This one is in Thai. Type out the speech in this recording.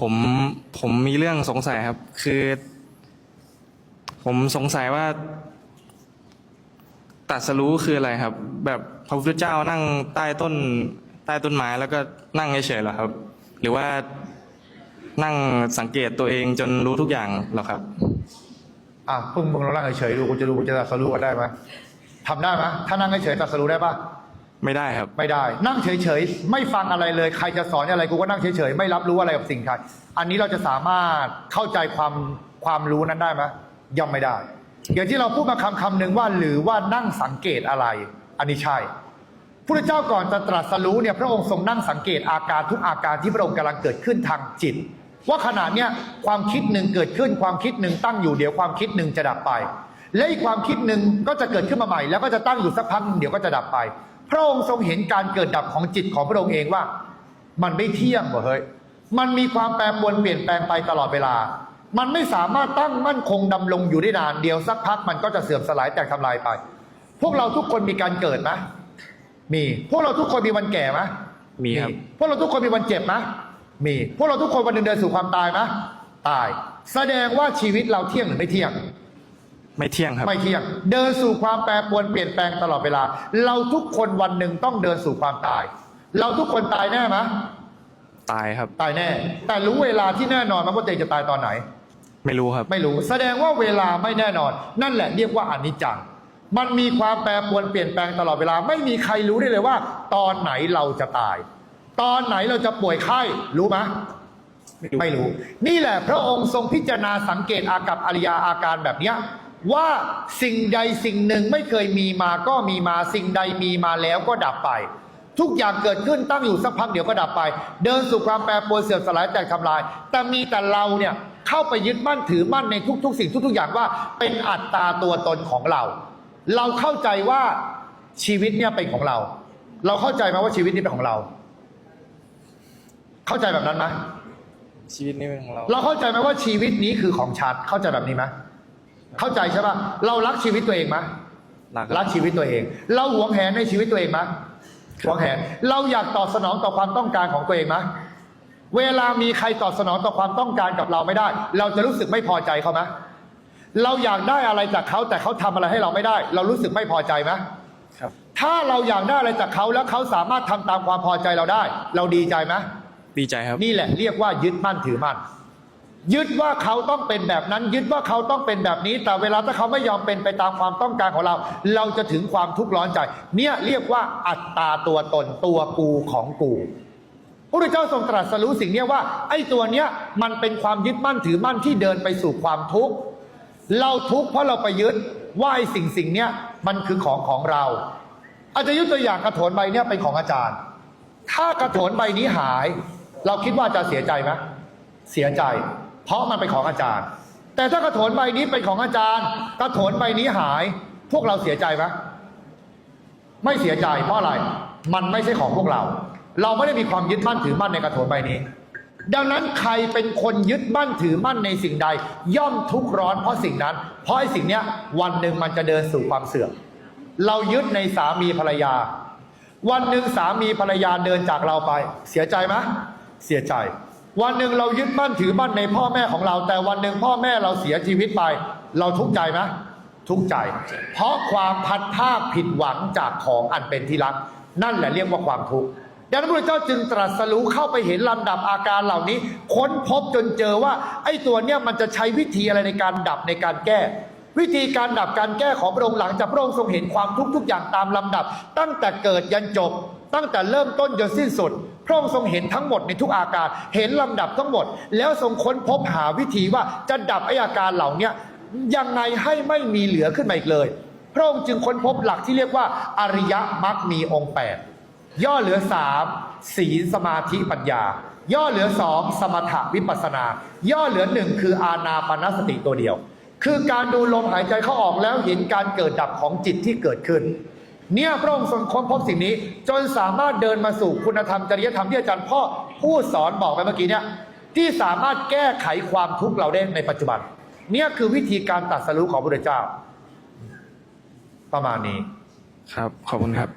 ผมผมมีเรื่องสงสัยครับ คือ ผมสงสัยว่าตัดสรู้คืออะไรครับ แบบพระพุทธเจ้านั่งใต้ต้นใต้ต้นไม้แล้วก็นั่งเฉยๆเหรอครับ หรือว่านั่งสังเกตตัวเองจนรู้ทุกอย่างเหรอครับอะพึ่งมึงลองนั่งเฉยๆดูกูจะดูกูจะตัดสรู้กันได้ไหมทำได้ไหมถ้านั่งเฉยๆตัดสรู้ได้ปะ ไม่ได้ครับ ไม่ได้ นั่งเฉยๆ ไม่ฟังอะไรเลย ใครจะสอนอะไรกูก็นั่งเฉยๆ ไม่รับรู้อะไรกับสิ่งใครอันนี้เราจะสามารถเข้าใจความความรู้นั้นได้ไหมย่อมไม่ได้ อย่างที่เราพูดมาคำคำหนึ่งว่า หรือว่านั่งสังเกตอะไร อันนี้ใช่พระเจ้าก่อนจะตรัสรู้เนี่ยพระองค์ทรงนั่งสังเกตอาการทุกอาการที่พระองค์กำลังเกิดขึ้นทางจิต ว่าขณะเนี้ยความคิดหนึ่งเกิดขึ้นความคิดหนึ่งตั้งอยู่เดี๋ยวความคิดหนึ่งจะดับไป และอีกความคิดหนึ่งก็จะเกิดขึ้นมาใหม่ แล้วก็จะตั้งอยู่สักพักเดี๋ยวก็จะดับไป พระองค์ทรงเห็นการเกิดดับของจิตของพระองค์เองว่า มันไม่เที่ยงว่ะเฮ้ยมันมีความแปรปรวนเปลี่ยนแปลงไปตลอดเวลา มันไม่สามารถตั้งมั่นคงดำรงอยู่ได้นานเดียวสักพักมันก็จะเสื่อมสลายแตกทำลายไป พวกเราทุกคนมีการเกิดไหมมี พวกเราทุกคนมีวันแก่ไหมมีครับ พวกเราทุกคนมีวันเจ็บไหมมี พวกเราทุกคนวันหนึ่งเดินสู่ความตายไหมตาย แสดงว่าชีวิตเราเที่ยงหรือไม่เที่ยง ไม่เที่ยงครับ ไม่เที่ยง เดินสู่ความแปรปรวนเปลี่ยนแปลงตลอดเวลา เราทุกคนวันหนึ่งต้องเดินสู่ความตาย เราทุกคนตายแน่ไหมตายครับ ตายแน่ แต่รู้เวลาที่แน่นอนไหมว่าตัวเองจะตายตอนไหน ไม่รู้ครับ ไม่รู้ แสดงว่าเวลาไม่แน่นอน นั่นแหละเรียกว่าอนิจจัง มันมีความแปรปรวนเปลี่ยนแปลงตลอดเวลา ไม่มีใครรู้ได้เลยว่า ตอนไหนเราจะตาย ตอนไหนเราจะป่วยไข้รู้ไหมไม่รู้ไม่รู้นี่แหละพระองค์ทรงพิจารณาสังเกตอากับอริยาอาการแบบเนี้ย ว่าสิ่งใดสิ่งหนึ่งไม่เคยมีมาก็มีมาสิ่งใดมีมาแล้วก็ดับไป ทุกอย่างเกิดขึ้นตั้งอยู่สักพักเดี๋ยวก็ดับไป เดินสู่ความแปรปรวนเสื่อมสลายแตกทำลาย แต่มีแต่เราเนี่ยเข้าไปยึดมั่นถือมั่นในทุก ๆ สิ่งทุก ๆ อย่างว่าเป็นอัตตาตัวตนของเรา เราเข้าใจว่าชีวิตเนี่ยเป็นของเรา เราเข้าใจไหมว่าชีวิตนี้เป็นของเรา เข้าใจแบบนั้นไหมชีวิตนี้เป็นของเรา เราเข้าใจไหมว่าชีวิตนี้คือของฉันเข้าใจแบบนี้ไหม เข้าใจใช่ปะเรารักชีวิตตัวเองไหมรักรักชีวิตตัวเอง เราหวงแหนในชีวิตตัวเองไหมหวงแหนเราอยากตอบสนองต่อความต้องการของตัวเองไหมเวลามีใครตอบสนองต่อความต้องการกับเราไม่ได้ เราจะรู้สึกไม่พอใจเขาไหมเราอยากได้อะไรจากเขาแต่เขาทำอะไรให้เราไม่ได้ เรารู้สึกไม่พอใจไหม ครับ ถ้าเราอยากได้อะไรจากเขาแล้วเขาสามารถทำตามความพอใจเราได้ เราดีใจไหมดีใจครับ นี่แหละเรียกว่ายึดมั่นถือมั่น ยึดว่าเขาต้องเป็นแบบนั้น ยึดว่าเขาต้องเป็นแบบนี้ แต่เวลาถ้าเขาไม่ยอมเป็นไปตามความต้องการของเรา เราจะถึงความทุกข์ร้อนใจ เนี่ยเรียกว่าอัตตาตัวตนตัวกูของกูพระพุทธเจ้าทรงตรัสรู้สิ่งนี้ว่า ไอ้ตัวเนี้ยมันเป็นความยึดมั่นถือมั่นที่เดินไปสู่ความทุกข์เราทุกข์เพราะเราไปยึดว่าไอ้สิ่งสิ่งเนี้ยมันคือของของเรา อาจจะยกตัวอย่างกระโถนใบเนี้ยเป็นของอาจารย์ ถ้ากระโถนใบนี้หาย เราคิดว่าจะเสียใจไหมเสียใจ เพราะมันเป็นของอาจารย์ แต่ถ้ากระโถนใบนี้เป็นของอาจารย์ กระโถนใบนี้หาย พวกเราเสียใจไหมไม่เสียใจเพราะอะไร มันไม่ใช่ของพวกเรา เราไม่ได้มีความยึดมั่นถือมั่นในกระโถนใบนี้ ดังนั้นใครเป็นคนยึดมั่นถือมั่นในสิ่งใด ย่อมทุกข์ร้อนเพราะสิ่งนั้น เพราะไอ้สิ่งเนี้ยวันหนึ่งมันจะเดินสู่ความเสื่อม เรายึดในสามีภรรยา วันหนึ่งสามีภรรยาเดินจากเราไป เสียใจไหมเสียใจ วันหนึ่งเรายึดมั่นถือมั่นในพ่อแม่ของเรา แต่วันหนึ่งพ่อแม่เราเสียชีวิตไป เราทุกข์ใจไหมทุกข์ใจ เพราะความพัดภาคผิดหวังจากของอันเป็นที่รัก นั่นแหละเรียกว่าความทุกข์ดังนั้นพระเจ้าจึงตรัสรู้เข้าไปเห็นลำดับอาการเหล่านี้ ค้นพบจนเจอว่า ไอ้ตัวเนี้ยมันจะใช้วิธีอะไรในการดับในการแก้ วิธีการดับการแก้ของพระองค์หลังจากพระองค์ทรงเห็นความทุกข์ทุกอย่างตามลำดับ ตั้งแต่เกิดยันจบ ตั้งแต่เริ่มต้นจนสิ้นสุดพระองค์ทรงเห็นทั้งหมดในทุกอาการ เห็นลำดับทั้งหมด แล้วทรงค้นพบหาวิธีว่าจะดับไออาการเหล่านี้ยังไงให้ไม่มีเหลือขึ้นมาอีกเลย พระองค์จึงค้นพบหลักที่เรียกว่า อริยมรรคมีองค์แปดย่อเหลือสามศีลสมาธิปัญญา ย่อเหลือสองสมถะวิปัสสนา ย่อเหลือหนึ่งคืออาณาปณสติตัวเดียว คือการดูลมหายใจเข้าออกแล้วเห็นการเกิดดับของจิตที่เกิดขึ้น เนี่ยพระองค์ทรงค้นพบสิ่งนี้ จนสามารถเดินมาสู่คุณธรรมจริยธรรมที่อาจารย์พ่อพูดสอนบอกไปเมื่อกี้เนี่ยที่สามารถแก้ไขความทุกข์เราได้ในปัจจุบัน เนี่ยคือวิธีการตัดสรู้ของพระเจ้า ประมาณนี้ ครับ ขอบคุณครับ